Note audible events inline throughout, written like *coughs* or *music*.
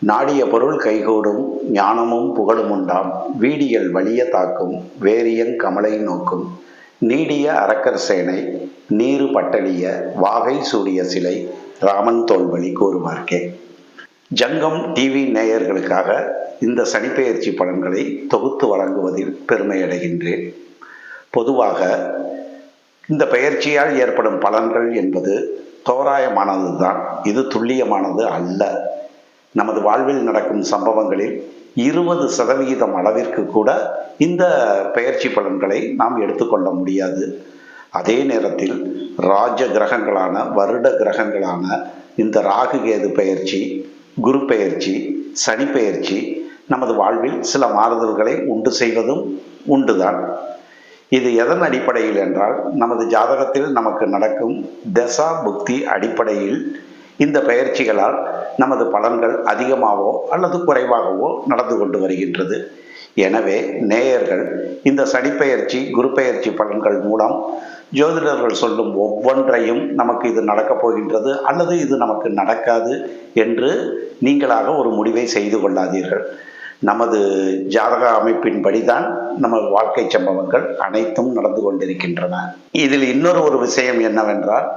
நாடிய பொருள் கைகூடும் ஞானமும் புகழும் உண்டாம். வீடியல் வலிய தாக்கும் வேரியன் கமலை நோக்கும். நீடிய அரக்கர் சேனை நீரு பட்டலிய வாகை சூரிய சிலை ராமன் தோல்வழி கூறுவார்க்கே ஜங்கம் டிவி நேயர்களுக்காக இந்த சனிப்பெயர்ச்சி பலன்களை தொகுத்து வழங்குவதில் பெருமையடைகின்றேன் பொதுவாக இந்த பெயர்ச்சியால் ஏற்படும் பலன்கள் என்பது தோராயமானது தான் இது துல்லியமானது அல்ல. நமது வாழ்வில் நடக்கும் சம்பவங்களில் இருபது சதவிகிதம் அளவிற்கு கூட இந்த பெயர்ச்சி பலன்களை நாம் எடுத்துக்கொள்ள முடியாது. அதே நேரத்தில் ராஜ கிரகங்களான வருட கிரகங்களான இந்த ராகு கேது பெயர்ச்சி குரு பெயர்ச்சி சனி பெயர்ச்சி நமது வாழ்வில் சில மாறுதல்களை உண்டு செய்வதும் உண்டுதான். இது எதன் அடிப்படையில் என்றால் நமது ஜாதகத்தில் நமக்கு நடக்கும் தசா புக்தி அடிப்படையில் இந்த பெயர்ச்சிகளால் நமது பலன்கள் அதிகமாகவோ அல்லது குறைவாகவோ நடந்து கொண்டு வருகின்றது. எனவே நேயர்கள் இந்த சனிப்பெயர்ச்சி குரு பெயர்ச்சி பலன்கள் மூலம் ஜோதிடர்கள் சொல்லும் ஒவ்வொன்றையும் நமக்கு இது நடக்கப் போகின்றது அல்லது இது நமக்கு நடக்காது என்று நீங்களாக ஒரு முடிவை செய்து கொள்ளாதீர்கள். நமது ஜாதக அமைப்பின்படிதான் நம்ம வாழ்க்கை சம்பவங்கள் அனைத்தும் நடந்து கொண்டிருக்கின்றன. இதில் இன்னொரு ஒரு விஷயம் என்னவென்றால்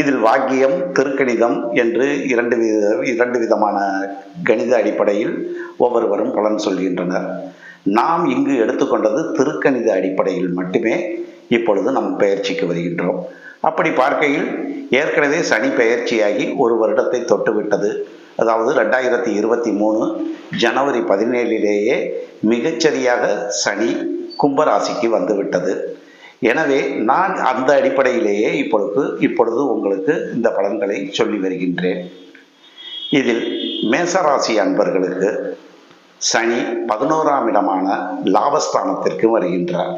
இதில் வாக்கியம் திருக்கணிதம் என்று இரண்டு வித இரண்டு விதமான கணித அடிப்படையில் ஒவ்வொருவரும் பலன் சொல்கின்றனர். நாம் இங்கு எடுத்துக்கொண்டது திருக்கணித அடிப்படையில் மட்டுமே இப்பொழுது நம் பெயர்ச்சிக்கு வருகின்றோம். அப்படி பார்க்கையில் ஏற்கனவே சனி பெயர்ச்சியாகி ஒரு வருடத்தை தொட்டுவிட்டது. அதாவது ரெண்டாயிரத்தி இருபத்தி மூணு ஜனவரி பதினேழிலேயே மிகச்சரியாக சனி கும்பராசிக்கு வந்துவிட்டது. எனவே நான் அந்த அடிப்படையிலேயே இப்பொழுது இப்பொழுது உங்களுக்கு இந்த பலன்களை சொல்லி வருகின்றேன். இதில் மேசராசி அன்பர்களுக்கு சனி பதினோராம் இடமான லாபஸ்தானத்திற்கு வருகின்றார்.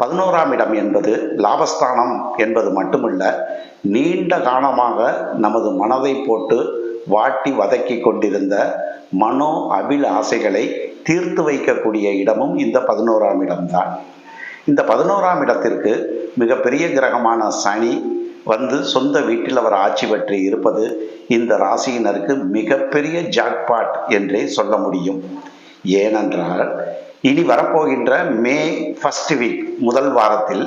பதினோராம் இடம் என்பது லாபஸ்தானம் என்பது மட்டுமல்ல நீண்ட காலமாக நமது மனதை போட்டு வாட்டி வதக்கி கொண்டிருந்த மனோ அபில் ஆசைகளை தீர்த்து வைக்கக்கூடிய இடமும் இந்த பதினோராம் இடம்தான். இந்த பதினோராம் இடத்திற்கு மிகப்பெரிய கிரகமான சனி வந்து சொந்த வீட்டில் அவர் ஆட்சி பெற்று இருப்பது இந்த ராசியினருக்கு மிகப்பெரிய ஜாக்பாட் என்றே சொல்ல முடியும். ஏனென்றால் இனி வரப்போகின்ற மே ஃபர்ஸ்ட் வீக் முதல் வாரத்தில்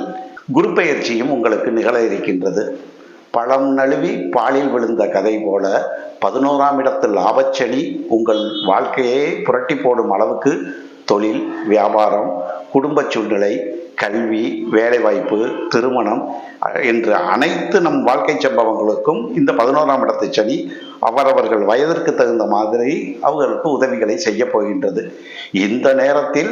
குரு பெயர்ச்சியும் உங்களுக்கு நிகழ இருக்கின்றது. பழம் நழுவி பாலில் விழுந்த கதை போல பதினோராம் இடத்தில் லாபச்சனி உங்கள் வாழ்க்கையே புரட்டி போடும் அளவுக்கு தொழில் வியாபாரம் குடும்ப சூழ்நிலை கல்வி வேலைவாய்ப்பு திருமணம் என்று அனைத்து நம் வாழ்க்கை சம்பவங்களுக்கும் இந்த பதினோராம் இடத்து சனி அவரவர்கள் வயதிற்கு தகுந்த மாதிரி அவர்களுக்கு உதவிகளை செய்ய போகின்றது. இந்த நேரத்தில்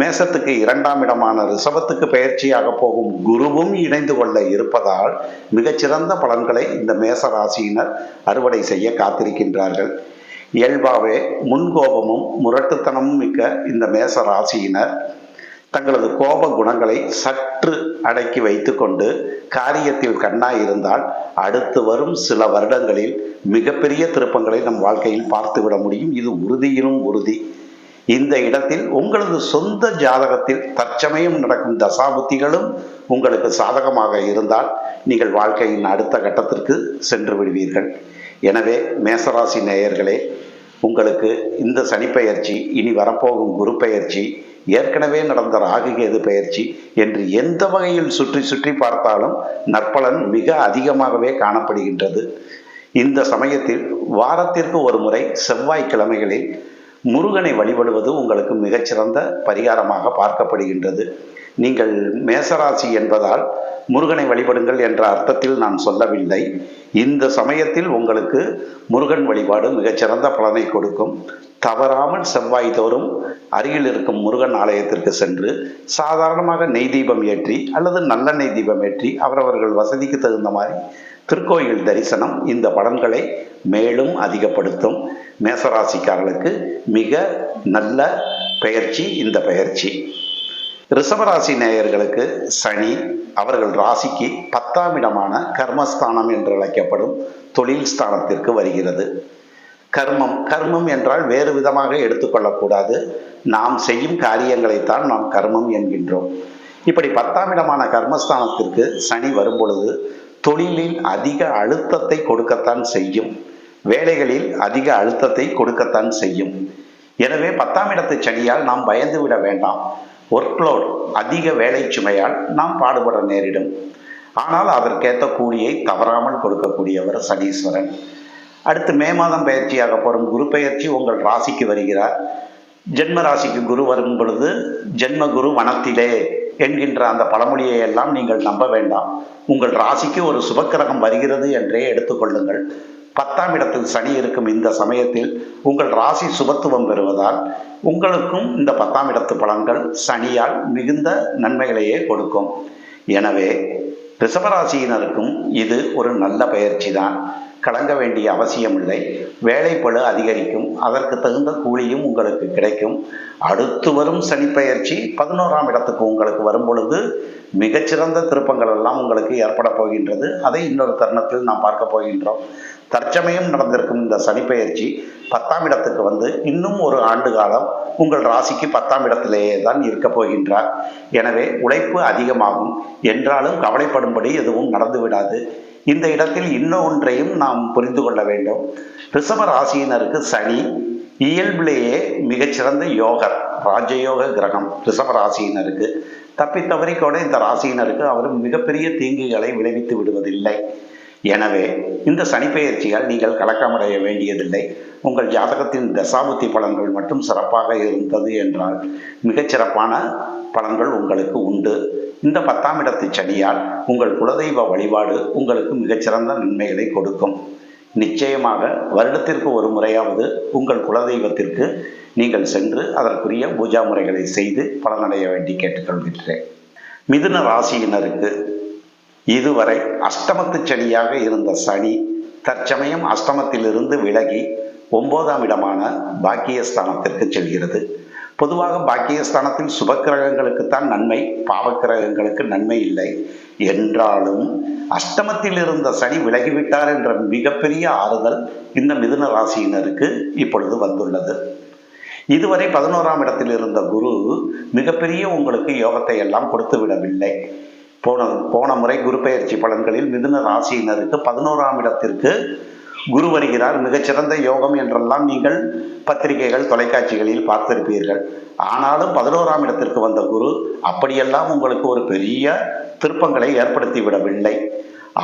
மேசத்துக்கு இரண்டாம் இடமான ரிசவத்துக்கு பயிற்சியாக போகும் குருவும் இணைந்து கொள்ள இருப்பதால் மிகச்சிறந்த பலன்களை இந்த மேச ராசியினர் அறுவடை செய்ய காத்திருக்கின்றார்கள். இயல்பாகவே முன்கோபமும் முரட்டுத்தனமும் மிக்க இந்த மேச ராசியினர் தங்களது கோப குணங்களை சற்று அடக்கி வைத்துக்கொண்டு காரியத்தில் கண்ணாய் இருந்தால் அடுத்து வரும் சில வருடங்களில் மிகப்பெரிய திருப்பங்களை நம் வாழ்க்கையில் பார்த்துவிட முடியும். இது உறுதியிலும் உறுதி. இந்த இடத்தில் உங்களது சொந்த ஜாதகத்தில் தற்சமயம் நடக்கும் தசாபுத்திகளும் உங்களுக்கு சாதகமாக இருந்தால் நீங்கள் வாழ்க்கையின் அடுத்த கட்டத்திற்கு சென்று விடுவீர்கள். எனவே மேசராசி நேயர்களே உங்களுக்கு இந்த சனிப்பெயர்ச்சி இனி வரப்போகும் குரு பெயர்ச்சி ஏற்கனவே நடந்த ராகுகேது பயிற்சி என்று எந்த வகையில் சுற்றி சுற்றி பார்த்தாலும் நற்பலன் மிக அதிகமாகவே காணப்படுகின்றது. இந்த சமயத்தில் வாரத்திற்கு ஒரு முறை செவ்வாய்க்கிழமைகளில் முருகனை வழிபடுவது உங்களுக்கு மிகச்சிறந்த பரிகாரமாக பார்க்கப்படுகின்றது. நீங்கள் மேசராசி என்பதால் முருகனை வழிபடுங்கள் என்ற அர்த்தத்தில் நான் சொல்லவில்லை. இந்த சமயத்தில் உங்களுக்கு முருகன் வழிபாடு மிகச்சிறந்த பலனை கொடுக்கும். தவறாமல் செவ்வாய் தோறும் அருகில் இருக்கும் முருகன் ஆலயத்திற்கு சென்று சாதாரணமாக நெய் தீபம் ஏற்றி அல்லது நல்லெண்ணெய் தீபம் ஏற்றி அவரவர்கள் வசதிக்கு தகுந்த மாதிரி திருக்கோயில் தரிசனம் இந்த பலன்களை மேலும் அதிகப்படுத்தும். மேசராசிக்காரர்களுக்கு மிக நல்ல பெயர்ச்சி இந்த பெயர்ச்சி. ரிஷபராசி நேயர்களுக்கு சனி அவர்கள் ராசிக்கு பத்தாம் இடமான கர்மஸ்தானம் என்று அழைக்கப்படும் தொழில் ஸ்தானத்திற்கு வருகிறது. கர்மம் கர்மம் என்றால் வேறு விதமாக எடுத்துக்கொள்ளக்கூடாது நாம் செய்யும் காரியங்களைத்தான் நாம் கர்மம் என்கின்றோம். இப்படி பத்தாம் இடமான கர்மஸ்தானத்திற்கு சனி வரும் பொழுது தொழிலில் அதிக அழுத்தத்தை கொடுக்கத்தான் செய்யும். வேலைகளில் அதிக அழுத்தத்தை கொடுக்கத்தான் செய்யும். எனவே பத்தாம் இடத்து சனியால் நாம் பயந்து விட வேண்டாம். ஒர்க்லோட் அதிக வேலை சுமையால் நாம் பாடுபட நேரிடும். ஆனால் அதற்கேற்ற கூலியை தவறாமல் கொடுக்கக்கூடியவர் சனீஸ்வரன். அடுத்து மே மாதம் பயிற்சியாக போகும் குரு பயிற்சி உங்கள் ராசிக்கு வருகிறார். ஜென்ம ராசிக்கு குரு வரும் பொழுது ஜென்ம குரு வனத்திலே என்கின்ற அந்த பழமொழியை எல்லாம் நீங்கள் நம்ப வேண்டாம். உங்கள் ராசிக்கு ஒரு சுபக்கிரகம் வருகிறது என்றே எடுத்துக்கொள்ளுங்கள் பத்தாம் இடத்தில் சனி இருக்கும் இந்த சமயத்தில் உங்கள் ராசி சுபத்துவம் பெறுவதால் உங்களுக்கும் இந்த பத்தாம் இடத்து பலன்கள் சனியால் மிகுந்த நன்மைகளையே கொடுக்கும். எனவே ரிஷபராசியினருக்கும் இது ஒரு நல்ல பயிற்சி தான் கலங்க வேண்டிய அவசியமில்லை. வேலைப்பழு அதிகரிக்கும். அதற்கு தகுந்த கூலியும் உங்களுக்கு கிடைக்கும். அடுத்து வரும் சனிப்பெயர்ச்சி பதினோராம் இடத்துக்கு உங்களுக்கு வரும் பொழுது மிகச்சிறந்த திருப்பங்கள் எல்லாம் உங்களுக்கு ஏற்பட போகின்றது. அதை இன்னொரு தருணத்தில் நாம் பார்க்க போகின்றோம். தற்சமயம் நடந்திருக்கும் இந்த சனிப்பெயர்ச்சி பத்தாம் இடத்துக்கு வந்து இன்னும் ஒரு ஆண்டு காலம் உங்கள் ராசிக்கு பத்தாம் இடத்திலேயே தான் இருக்க போகின்றார். எனவே உழைப்பு அதிகமாகும். என்றாலும் கவலைப்படும்படி எதுவும் நடந்து விடாது இந்த இடத்தில் இன்னொன்றையும் நாம் புரிந்து கொள்ள வேண்டும். ரிஷப ராசியினருக்கு சனி இயல்பிலேயே மிகச்சிறந்த யோகர் ராஜயோக கிரகம் ரிஷப ராசியினருக்கு. தப்பித்தவரை கூட இந்த ராசியினருக்கு அவர் மிகப்பெரிய தீங்குகளை விளைவித்து விடுவதில்லை. எனவே இந்த சனிப்பெயர்ச்சியால் நீங்கள் கலக்கமடைய வேண்டியதில்லை. உங்கள் ஜாதகத்தின் தசாபுத்தி பலன்கள் மட்டும் சிறப்பாக இருந்தது என்றால் மிகச்சிறப்பான பலன்கள் உங்களுக்கு உண்டு. இந்த பத்தாம் இடத்து சனியால் உங்கள் குலதெய்வ வழிபாடு உங்களுக்கு மிகச்சிறந்த நன்மைகளை கொடுக்கும். நிச்சயமாக வருடத்திற்கு ஒரு முறையாவது உங்கள் குலதெய்வத்திற்கு நீங்கள் சென்று அதற்குரிய பூஜா முறைகளை செய்து பலனடைய வேண்டி கேட்டுக்கொள்கின்றேன். மிதுன ராசியினருக்கு இதுவரை அஷ்டமத்து சனியாக இருந்த சனி தற்சமயம் அஷ்டமத்திலிருந்து விலகி ஒன்பதாம் இடமான பாக்கியஸ்தானத்திற்கு செல்கிறது. பொதுவாக பாக்கியஸ்தானத்தில் சுபக்கிரகங்களுக்குத்தான் நன்மை பாவக்கிரகங்களுக்கு நன்மை இல்லை. என்றாலும் அஷ்டமத்தில் இருந்த சனி விலகிவிட்டார் என்ற மிகப்பெரிய ஆறுதல் இந்த மிதுன ராசியினருக்கு இப்பொழுது வந்துள்ளது. இதுவரை பதினோராம் இடத்தில் இருந்த குரு மிகப்பெரிய உங்களுக்கு யோகத்தை எல்லாம் கொடுத்து விடவில்லை போன போன முறை குரு பெயர்ச்சி பலன்களில் மிதுன ராசியினருக்கு பதினோராம் இடத்திற்கு குரு வருகிறார். மிகச்சிறந்த யோகம் என்றெல்லாம் நீங்கள் பத்திரிகைகள் தொலைக்காட்சிகளில் பார்த்திருப்பீர்கள். ஆனாலும் பதினோராம் இடத்திற்கு வந்த குரு அப்படியெல்லாம் உங்களுக்கு ஒரு பெரிய திருப்பங்களை ஏற்படுத்தி விடவில்லை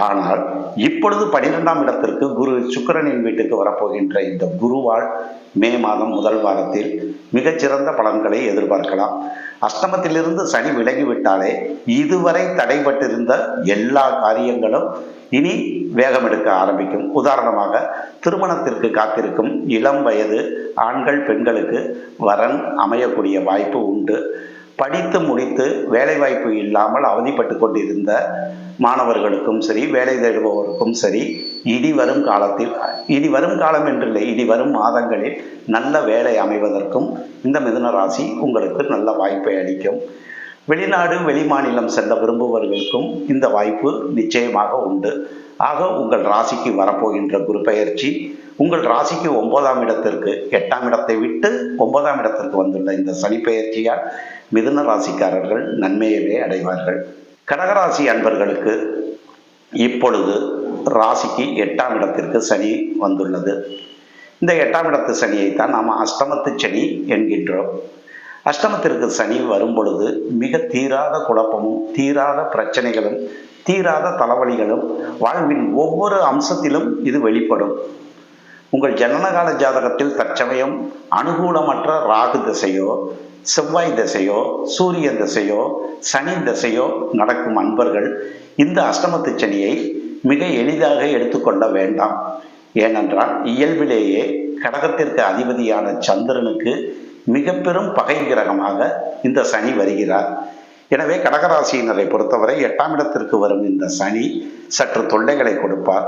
ஆனால் இப்பொழுது பனிரெண்டாம் இடத்திற்கு குரு சுக்கிரனின் வீட்டுக்கு வரப்போகின்ற இந்த குருவால் மே மாதம் முதல் வாரத்தில் மிகச்சிறந்த பலன்களை எதிர்பார்க்கலாம். அஷ்டமத்திலிருந்து சனி விலகிவிட்டாலே இதுவரை தடைபட்டிருந்த எல்லா காரியங்களும் இனி வேகம் எடுக்க ஆரம்பிக்கும். உதாரணமாக திருமணத்திற்கு காத்திருக்கும் இளம் வயது ஆண்கள் பெண்களுக்கு வரன் அமையக்கூடிய வாய்ப்பு உண்டு. படித்து முடித்து வேலைவாய்ப்பு இல்லாமல் அவதிப்பட்டு கொண்டிருந்த மாணவர்களுக்கும் சரி வேலை தேடுபவருக்கும் சரி இனி வரும் காலத்தில் இனி வரும் காலம் என்றில்லை இனி வரும் மாதங்களில் நல்ல வேலை அமைவதற்கும் இந்த மிதுன ராசி உங்களுக்கு நல்ல வாய்ப்பை அளிக்கும். வெளிநாடு வெளிமாநிலம் செல்ல விரும்புபவர்களுக்கும் இந்த வாய்ப்பு நிச்சயமாக உண்டு. ஆக உங்கள் ராசிக்கு வரப்போகின்ற குரு பெயர்ச்சி உங்கள் ராசிக்கு ஒன்பதாம் இடத்திற்கு எட்டாம் இடத்தை விட்டு ஒன்பதாம் இடத்திற்கு வந்துள்ள இந்த சனி பெயர்ச்சியால் மிதுன ராசிக்காரர்கள் நன்மையவே அடைவார்கள். கடகராசி அன்பர்களுக்கு இப்பொழுது ராசிக்கு எட்டாம் இடத்திற்கு சனி வந்துள்ளது. இந்த எட்டாம் இடத்து சனியைத்தான் நாம் அஷ்டமத்து சனி என்கின்றோம். அஷ்டமத்திற்கு சனி வரும் பொழுது மிக தீராத குழப்பமும் தீராத பிரச்சனைகளும் தீராத தலைவலிகளும் வாழ்வின் ஒவ்வொரு அம்சத்திலும் இது வெளிப்படும். உங்கள் ஜனனகால ஜாதகத்தில் தற்சமயம் அனுகூலமற்ற ராகு திசையோ செவ்வாய் திசையோ சூரிய திசையோ சனி திசையோ நடக்கும் அன்பர்கள் இந்த அஷ்டமத்து சனியை மிக எளிதாக எடுத்துக்கொள்ள வேண்டாம். ஏனென்றால் இயல்பிலேயே கடகத்திற்கு அதிபதியான சந்திரனுக்கு மிக பெரும் பகை கிரகமாக இந்த சனி வருகிறார். எனவே கடகராசியினரை பொறுத்தவரை எட்டாம் இடத்திற்கு வரும் இந்த சனி சற்று தொல்லைகளை கொடுப்பார்.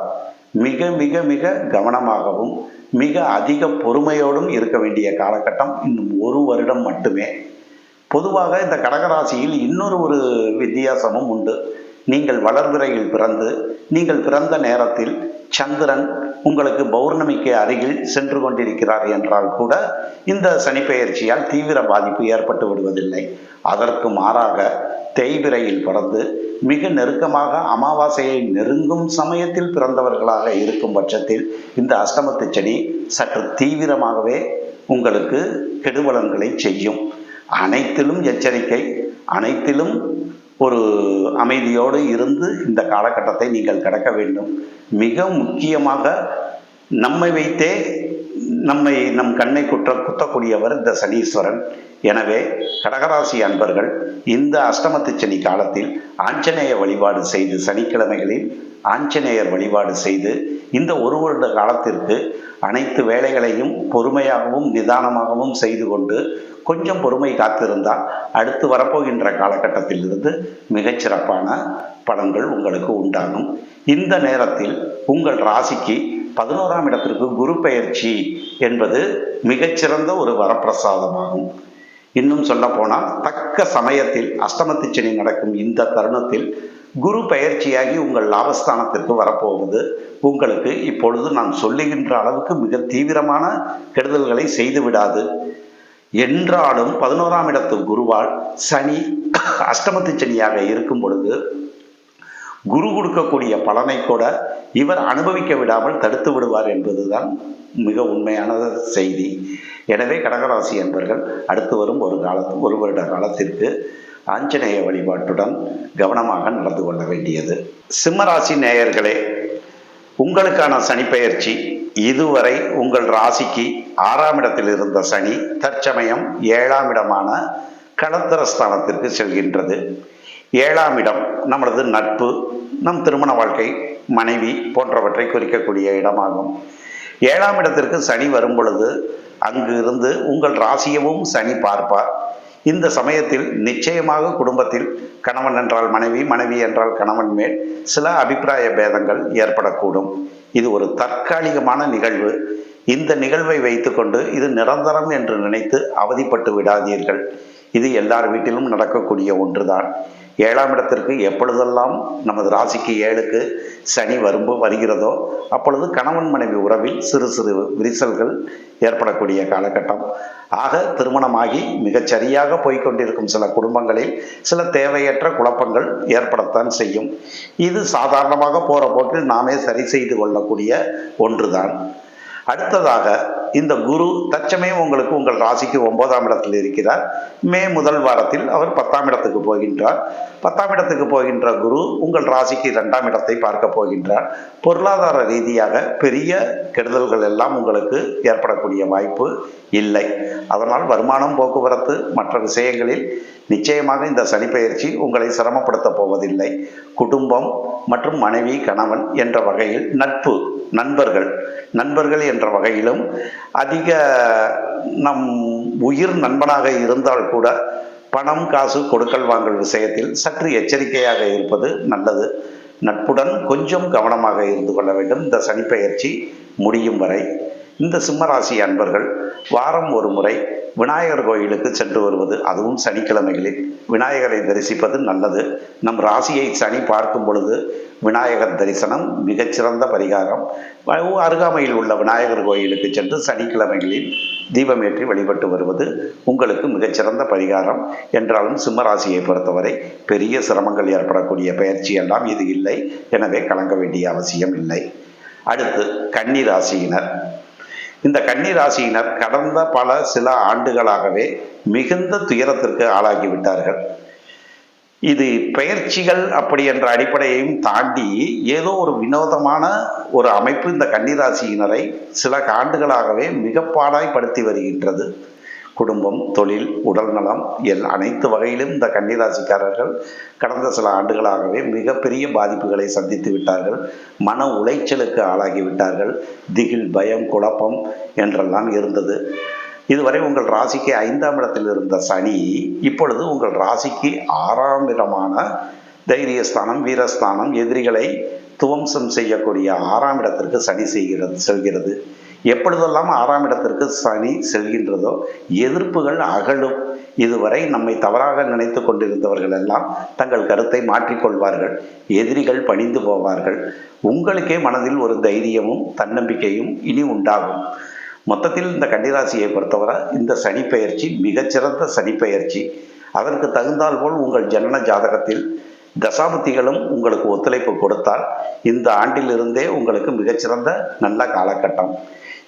மிக மிக மிக கவனமாகவும் மிக அதிக பொறுமையோடும் இருக்க வேண்டிய காலகட்டம் இன்னும் ஒரு வருடம் மட்டுமே. பொதுவாக இந்த கடகராசியில் இன்னொரு ஒரு வித்தியாசமும் உண்டு. நீங்கள் வளர்பிறையில் பிறந்து நீங்கள் பிறந்த நேரத்தில் சந்திரன் உங்களுக்கு பௌர்ணமிக்கு அருகில் சென்று கொண்டிருக்கிறார் என்றால் கூட இந்த சனிப்பெயர்ச்சியால் தீவிர பாதிப்பு ஏற்பட்டு விடுவதில்லை. அதற்கு மாறாக தேய்பிரையில் பிறந்து மிக நெருக்கமாக அமாவாசையை நெருங்கும் சமயத்தில் பிறந்தவர்களாக இருக்கும் பட்சத்தில் இந்த அஷ்டமத்து செடி சற்று தீவிரமாகவே உங்களுக்கு கெடுபலன்களை செய்யும். அனைத்திலும் எச்சரிக்கை அனைத்திலும் ஒரு அமைதியோடு இருந்து இந்த காலகட்டத்தை நீங்கள் கடக்க வேண்டும். மிக முக்கியமாக நம்மை வைத்தே நம்மை நம் கண்ணை குற்ற குத்தக்கூடியவர் இந்த சனீஸ்வரன். எனவே கடகராசி அன்பர்கள் இந்த அஷ்டமத்து சனி காலத்தில் ஆஞ்சநேய வழிபாடு செய்து சனிக்கிழமைகளில் ஆஞ்சநேயர் வழிபாடு செய்து இந்த ஒரு வருட காலத்திற்கு அனைத்து வேலைகளையும் பொறுமையாகவும் நிதானமாகவும் செய்து கொண்டு கொஞ்சம் பொறுமை காத்திருந்தால் அடுத்து வரப்போகின்ற காலகட்டத்திலிருந்து மிகச்சிறப்பான பலன்கள் உங்களுக்கு உண்டாகும். இந்த நேரத்தில் உங்கள் ராசிக்கு பதினோராம் இடத்திற்கு குரு பெயர்ச்சி என்பது மிகச்சிறந்த ஒரு வரப்பிரசாதமாகும். இன்னும் சொல்ல போனால் தக்க சமயத்தில் அஷ்டமத்து சனி நடக்கும் இந்த தருணத்தில் குரு பயிற்சியாகி உங்கள் லாபஸ்தானத்திற்கு வரப்போகுது. உங்களுக்கு இப்பொழுது நான் சொல்லுகின்ற அளவுக்கு மிக தீவிரமான கெடுதல்களை செய்து விடாது. என்றாலும் பதினோராம் இடத்து குருவால் சனி *coughs* அஷ்டமத்து சனியாக இருக்கும் பொழுது குரு கொடுக்கக்கூடிய பலனை கூட இவர் அனுபவிக்க விடாமல் தடுத்து விடுவார் என்பதுதான் மிக உண்மையான செய்தி. எனவே கடகராசி என்பர்கள் அடுத்து வரும் ஒரு காலத்து ஒரு வருட காலத்திற்கு ஆஞ்சநேய வழிபாட்டுடன் கவனமாக நடந்து கொள்ள வேண்டியது. சிம்மராசி நேயர்களே உங்களுக்கான சனிப்பெயர்ச்சி. இதுவரை உங்கள் ராசிக்கு ஆறாம் இடத்தில் இருந்த சனி தற்சமயம் ஏழாம் இடமான களத்திரஸ்தானத்திற்கு செல்கின்றது. ஏழாம் இடம் நம்மளது நட்பு நம் திருமண வாழ்க்கை மனைவி போன்றவற்றை குறிக்கக்கூடிய இடமாகும். ஏழாம் இடத்திற்கு சனி வரும் பொழுது அங்கு இருந்து உங்கள் ராசியவும் சனி பார்ப்பார். இந்த சமயத்தில் நிச்சயமாக குடும்பத்தில் கணவன் என்றால் மனைவி மனைவி என்றால் கணவன் மேல் சில அபிப்பிராய பேதங்கள் ஏற்படக்கூடும். இது ஒரு தற்காலிகமான நிகழ்வு. இந்த நிகழ்வை வைத்துக்கொண்டு இது நிரந்தரம் என்று நினைத்து அவதிப்பட்டு விடாதீர்கள். இது எல்லார் வீட்டிலும் நடக்கக்கூடிய ஒன்றுதான். ஏழாம் இடத்திற்கு எப்பொழுதெல்லாம் நமது ராசிக்கு ஏழுக்கு சனி வரும்பு வருகிறதோ அப்பொழுது கணவன் மனைவி உறவில் சிறு சிறு விரிசல்கள் ஏற்படக்கூடிய காலகட்டம். ஆக திருமணமாகி மிகச்சரியாக போய்கொண்டிருக்கும் சில குடும்பங்களில் சில தேவையற்ற குழப்பங்கள் ஏற்படத்தான் செய்யும். இது சாதாரணமாக போகிற போக்கில் நாமே சரி செய்து கொள்ளக்கூடிய ஒன்றுதான். அடுத்ததாக இந்த குரு தச்சமயம் உங்களுக்கு உங்கள் ராசிக்கு ஒன்பதாம் இடத்தில் இருக்கிறார். மே முதல் வாரத்தில் அவர் பத்தாம் இடத்துக்கு போகின்றார். பத்தாம் இடத்துக்கு போகின்ற குரு உங்கள் ராசிக்கு இரண்டாம் இடத்தை பார்க்க போகின்றார். பொருளாதார ரீதியாக பெரிய கெடுதல்கள் எல்லாம் உங்களுக்கு ஏற்படக்கூடிய வாய்ப்பு இல்லை. அதனால் வருமானம் போக்குவரத்து மற்ற விஷயங்களில் நிச்சயமாக இந்த சனிப்பெயர்ச்சி உங்களை சிரமப்படுத்த போவதில்லை. குடும்பம் மற்றும் மனைவி கணவன் என்ற வகையில் நட்பு நண்பர்கள் நண்பர்கள் என்ற வகையிலும் அதிக நம் உயிர் நண்பனாக இருந்தால் கூட பணம் காசு கொடுக்கல் வாங்கல் விஷயத்தில் சற்று எச்சரிக்கையாக இருப்பது நல்லது. நட்புடன் கொஞ்சம் கவனமாக இருந்து கொள்ள வேண்டும். இந்த சனிப்பெயர்ச்சி முடியும் வரை. இந்த சிம்மராசி அன்பர்கள் வாரம் ஒரு முறை விநாயகர் கோயிலுக்கு சென்று வருவது அதுவும் சனிக்கிழமைகளில். விநாயகரை தரிசிப்பது நல்லது. நம் ராசியை சனி பார்க்கும் பொழுது விநாயகர் தரிசனம் மிகச்சிறந்த பரிகாரம். அருகாமையில் உள்ள விநாயகர் கோயிலுக்கு சென்று சனிக்கிழமைகளில் தீபமேற்றி வழிபட்டு வருவது உங்களுக்கு மிகச்சிறந்த பரிகாரம். என்றாலும் சிம்மராசியை பொறுத்தவரை பெரிய சிரமங்கள் ஏற்படக்கூடிய பயிற்சி எல்லாம் இது இல்லை. எனவே கலங்க வேண்டிய அவசியம் இல்லை. அடுத்து கன்னி ராசியினர். இந்த கன்னி ராசியினர் கடந்த பல சில ஆண்டுகளாகவே மிகுந்த துயரத்திற்கு ஆளாகிவிட்டார்கள் இது பயிற்சிகள் அப்படி என்ற அடிப்படையையும் தாண்டி ஏதோ ஒரு வினோதமான ஒரு அமைப்பு இந்த கன்னிராசியினரை சில ஆண்டுகளாகவே மிக பாடாய்படுத்தி வருகின்றது. குடும்பம் தொழில் உடல்நலம் எல் அனைத்து வகையிலும் இந்த கன்னிராசிக்காரர்கள் கடந்த சில ஆண்டுகளாகவே மிகப்பெரிய பாதிப்புகளை சந்தித்து விட்டார்கள். மன உளைச்சலுக்கு ஆளாகி விட்டார்கள். திகில் பயம் குழப்பம் என்றெல்லாம் இருந்தது. இதுவரை உங்கள் ராசிக்கு ஐந்தாம் இடத்தில் இருந்த சனி இப்பொழுது உங்கள் ராசிக்கு ஆறாம் இடமான தைரியஸ்தானம் வீரஸ்தானம் எதிரிகளை துவம்சம் செய்யக்கூடிய ஆறாம் இடத்திற்கு சனி செய்கிறது செல்கிறது. எப்பொழுதெல்லாம் ஆறாம் இடத்திற்கு சனி செல்கின்றதோ எதிர்ப்புகள் அகலும். இதுவரை நம்மை தவறாக நினைத்து கொண்டிருந்தவர்கள் எல்லாம் தங்கள் கருத்தை மாற்றிக்கொள்வார்கள். எதிரிகள் பணிந்து போவார்கள். உங்களுக்கே மனதில் ஒரு தைரியமும் தன்னம்பிக்கையும் இனி உண்டாகும். மொத்தத்தில் இந்த கன்னிராசியை பொறுத்தவரை இந்த சனி பெயர்ச்சி மிகச்சிறந்த சனி பெயர்ச்சி. அதற்கு தகுந்தால் போல் உங்கள் ஜனன ஜாதகத்தில் தசாபுத்திகளும் உங்களுக்கு ஒத்துழைப்பு கொடுத்தால் இந்த ஆண்டிலிருந்தே உங்களுக்கு மிகச்சிறந்த நல்ல காலகட்டம்.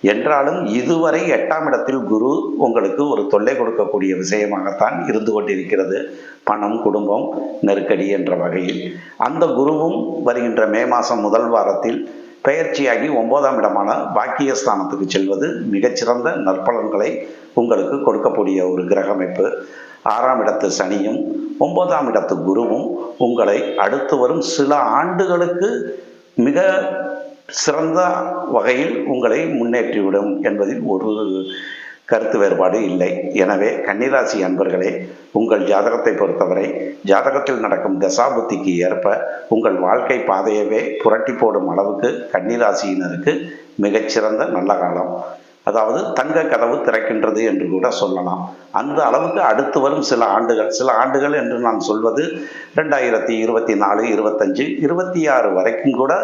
என்றாலும் இதுவரை எட்டாம் இடத்தில் குரு உங்களுக்கு ஒரு தொல்லை கொடுக்கக்கூடிய விஷயமாகத்தான் இருந்து கொண்டிருக்கிறது. பணம் குடும்பம் நெருக்கடி என்ற வகையில். அந்த குருவும் வருகின்ற மே மாதம் முதல் வாரத்தில் பெயர்ச்சியாகி ஒன்பதாம் இடமான பாக்கியஸ்தானத்துக்கு செல்வது மிகச்சிறந்த நற்பலன்களை உங்களுக்கு கொடுக்கக்கூடிய ஒரு கிரகமைப்பு. ஆறாம் இடத்து சனியும் ஒன்பதாம் இடத்து குருவும் உங்களை அடுத்து வரும் சில ஆண்டுகளுக்கு மிக சிறந்த வகையில் உங்களை முன்னேற்றிவிடும் என்பதில் ஒரு கருத்து வேறுபாடு இல்லை. எனவே கன்னிராசி அன்பர்களே உங்கள் ஜாதகத்தை பொறுத்தவரை ஜாதகத்தில் நடக்கும் தசாபுத்திக்கு ஏற்ப உங்கள் வாழ்க்கை பாதையவே புரட்டி போடும் அளவுக்கு கன்னிராசியினருக்கு மிகச்சிறந்த நல்ல காலம். அதாவது தங்க கதவு திறக்கின்றது என்று கூட சொல்லலாம். அந்த அளவுக்கு அடுத்து வரும் சில ஆண்டுகள். சில ஆண்டுகள் என்று நான் சொல்வது ரெண்டாயிரத்தி இருபத்தி நாலு இருபத்தஞ்சு இருபத்தி ஆறு வரைக்கும் கூட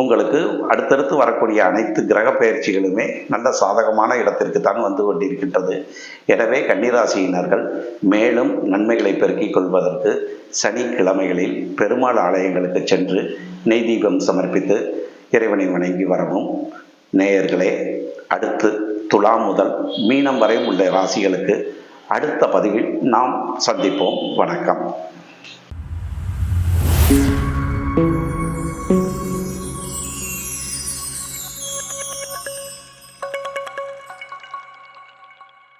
உங்களுக்கு அடுத்தடுத்து வரக்கூடிய அனைத்து கிரக பயிற்சிகளுமே நல்ல சாதகமான இடத்திற்கு தான் வந்து கொண்டிருக்கின்றது. எனவே கன்னிராசியினர்கள் மேலும் நன்மைகளை பெருக்கிக் கொள்வதற்கு சனிக்கிழமைகளில் பெருமாள் ஆலயங்களுக்கு சென்று நெய் தீபம் சமர்ப்பித்து இறைவனை வணங்கி வரவும். நேயர்களே அடுத்து துலா முதல் மீனம் வரை உள்ள ராசிகளுக்கு அடுத்த பதிவில் நாம் சந்திப்போம். வணக்கம்.